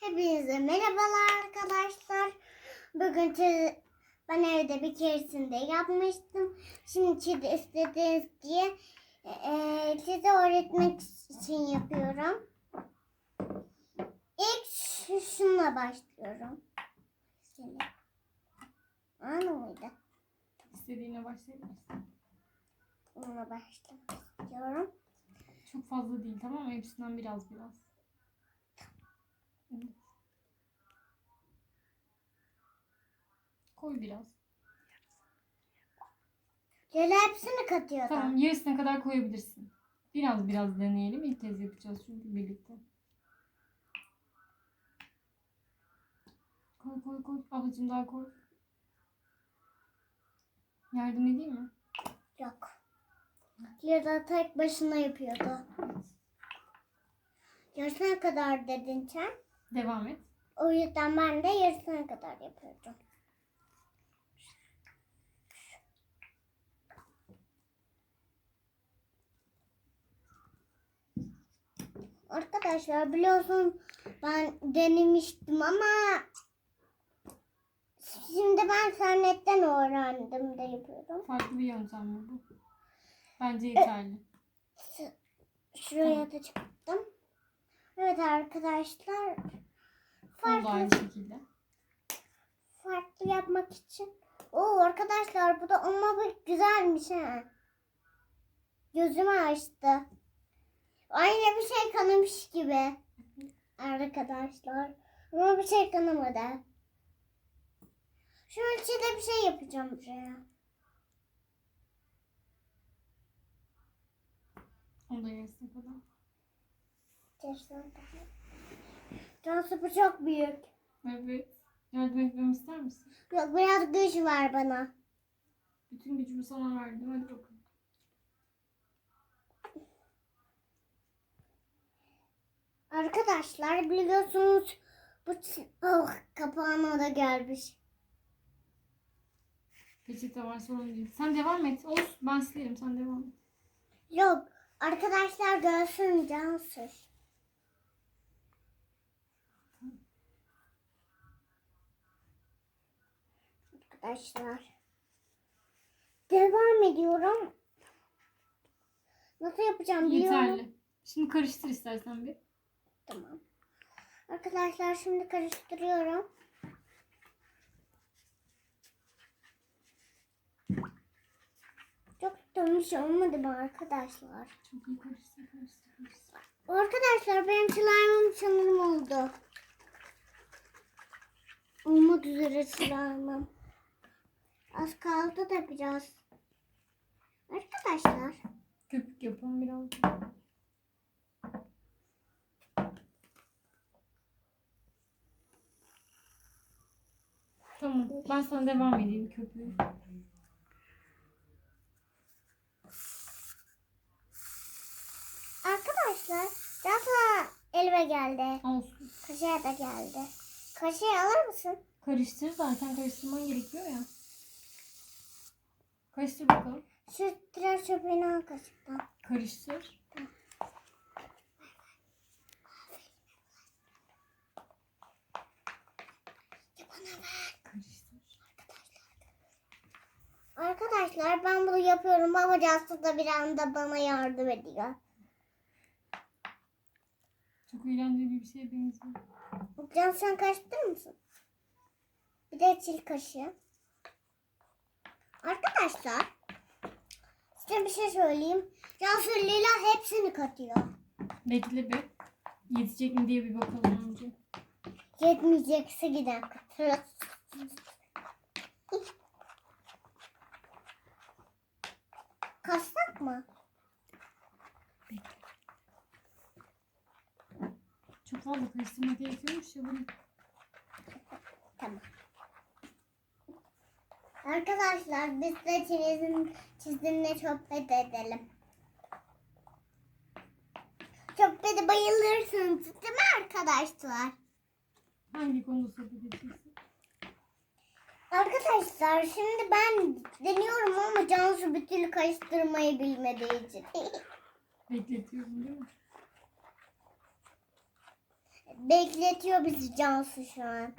Hepinize merhabalar arkadaşlar. Bugün ben evde bir keresinde yapmıştım. Şimdi siz istediğiniz diye e, size öğretmek için yapıyorum. İlk şu- şununla başlıyorum. Şöyle. Aynı mıydı? İstediğine başlayabilirsin. Bununla başlamak istiyorum. Çok fazla değil tamam mı? Hepsinden biraz biraz. Evet. Koy biraz. Şöyle hepsini katıyordum. Tamam yarısına kadar koyabilirsin. Biraz biraz deneyelim. İlk kez yapacağız çünkü birlikte. Koy koy koy. Ablacığım daha koy. Yardım edeyim mi? Yok. Ya da tek başına yapıyordu. Yarısına kadar dedin sen. Devam et. O yüzden ben de yarısına kadar yapıyordum. Arkadaşlar biliyorsun ben denemiştim ama şimdi ben internetten öğrendim de yapıyorum. Farklı bir yöntem mi bu? Bence yeterli. Şuraya da çıktım. Evet arkadaşlar da aynı farklı şekilde. farklı yapmak için. Oo arkadaşlar bu da ama bu güzelmiş ha. Gözümü açtı. Aynı bir şey kanamış gibi. Arkadaşlar. Ama bir şey kanamadı. Şunun içinde bir şey yapacağım buraya. Onu da yarısına kadar. Cansu bu çok büyük. Evet. Yardım etmemi ister misin? Yok biraz güç var bana. Bütün gücümü sana verdim. Hadi bakalım. Arkadaşlar biliyorsunuz bu oh, kapağına da gelmiş. Peçete var sorun değil. Sen devam et. Olsun ben silerim. Sen devam et. Yok arkadaşlar görsün Cansu. Arkadaşlar devam ediyorum. Nasıl yapacağım biliyorum. Yeterli. Şimdi karıştır istersen bir. Tamam. Arkadaşlar şimdi karıştırıyorum. Çok dönmüş olmadı mı arkadaşlar? Çok iyi karıştır karıştır karıştır. Arkadaşlar benim slime'ım sanırım oldu. Olmak üzere slime'ım. Az kaldı da biraz. Arkadaşlar Köpük yapalım biraz. Tamam. Ben sana devam edeyim köpüğü. arkadaşlar Rafa elime geldi. Olsun. Kaşığa da geldi. Kaşığı alır mısın? Karıştır zaten karıştırman gerekiyor ya. Karıştır bakalım. Şu tıraş çöpünü al kaşıktan. Karıştır. Karıştır. Arkadaşlar ben bunu yapıyorum ama Cansu da bir anda bana yardım ediyor. Çok eğlenceli bir şeye benziyor. Cansu sen karıştırır mısın? Bir de çil kaşığı. Arkadaşlar size bir şey söyleyeyim. Cansu Lila hepsini katıyor. Bekle bir. Yetecek mi diye bir bakalım önce. Yetmeyecekse gider katırız. Kassak mı? Çok fazla karıştırma gerekiyormuş ya bunu. Tamam. Arkadaşlar biz de çizim, çizimle sohbet edelim. Sohbete bayılırsınız değil mi arkadaşlar? Hangi konuda sohbet edeceksin? Arkadaşlar şimdi ben deniyorum ama Cansu bir türlü karıştırmayı bilmediği için. Bekletiyorum değil mi? bekletiyor bizi Cansu şu an.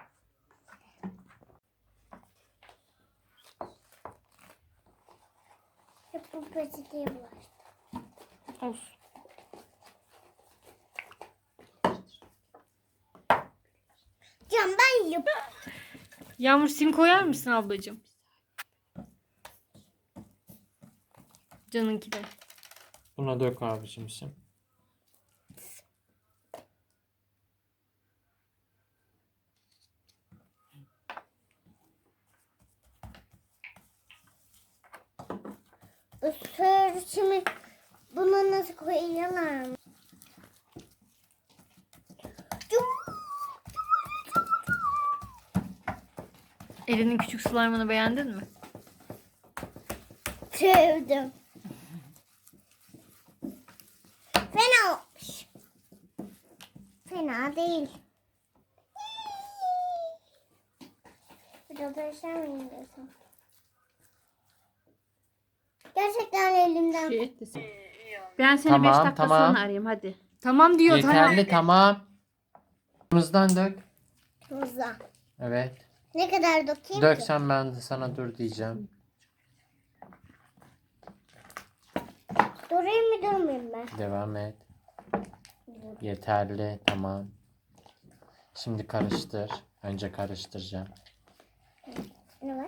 Bu peçeteye bulaştı. Olsun. Can ben yap. Yağmur sim koyar mısın ablacığım? Canınki de. Buna dök abicim sim. Isır şimdi bunu nasıl koyuyorlar mı? Elinin küçük slime'ını beğendin mi? Sevdim. Fena olmuş. Fena değil. Biraz aşağı mı indirsem? Gerçekten elimden Ben seni 5 Tamam, dakika tamam. sonra arayayım hadi. Tamam diyor tamam. Yeterli tamam. Bunuzdan dök. tuza. Evet. Ne kadar dökeyim Dök ki? sen ben de sana dur diyeceğim. Durayım mı durmayayım mı? Devam et. Yeterli tamam. Şimdi karıştır. Önce karıştıracağım. Ne var?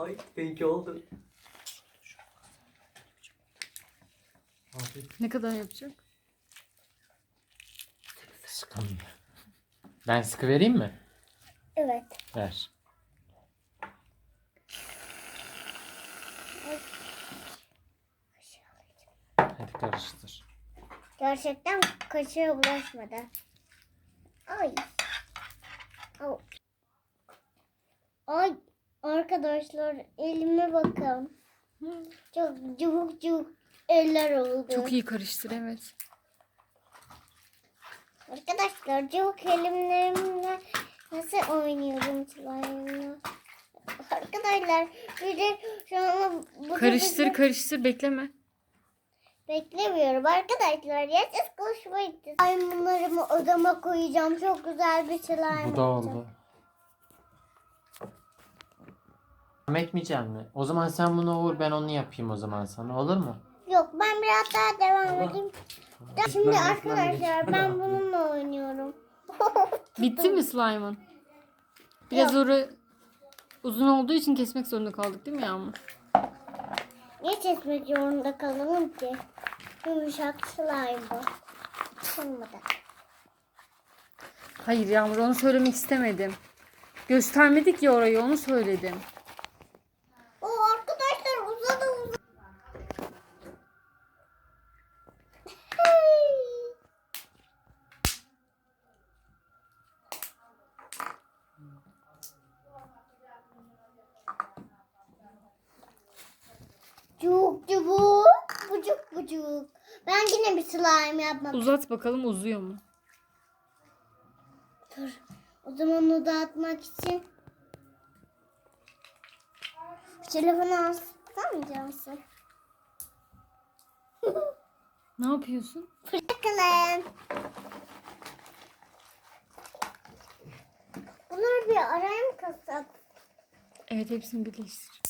Ay benimki oldu. Ne kadar yapacak? Sıkılmıyor. Ben sıkı vereyim mi? Evet. Ver. Hadi karıştır. Gerçekten kaşığa bulaşmadı. Ay. Au. Ay arkadaşlar elime bakın. Çok cıvık cıvık eller oldu. Çok iyi karıştır evet. Arkadaşlar cıvık elimlerimle nasıl oynuyorum slime'la. Arkadaşlar bir de şu an bu Karıştır karıştır bekleme. Beklemiyorum arkadaşlar. Ya siz konuşmayın. Slime'larımı odama koyacağım. Çok güzel bir slime Bu da olacak. oldu. Devam etmeyecek mi? O zaman sen bunu uğur ben onu yapayım o zaman sana olur mu? Yok ben biraz daha devam edeyim. Şimdi Ben- ben- arkadaşlar ben- ben bununla oynuyorum. Bitti mi slime'ın? Biraz orı uzun olduğu için kesmek zorunda kaldık değil mi Yağmur? Niye kesmek zorunda kalalım ki? Yumuşak slime bu. Olmadı. Hayır Yağmur onu söylemek istemedim. Göstermedik ya orayı onu söyledim. O arkadaşlar uzadı uzadı. Cuk cubuk, bucuk bucuk. Ben yine bir slime yapmam. Uzat bakalım uzuyor mu? Dur. O zaman onu dağıtmak için telefonu alsam mı Cansu? Ne yapıyorsun? Bakalım. Bunları bir araya mı katsak? Evet hepsini birleştir.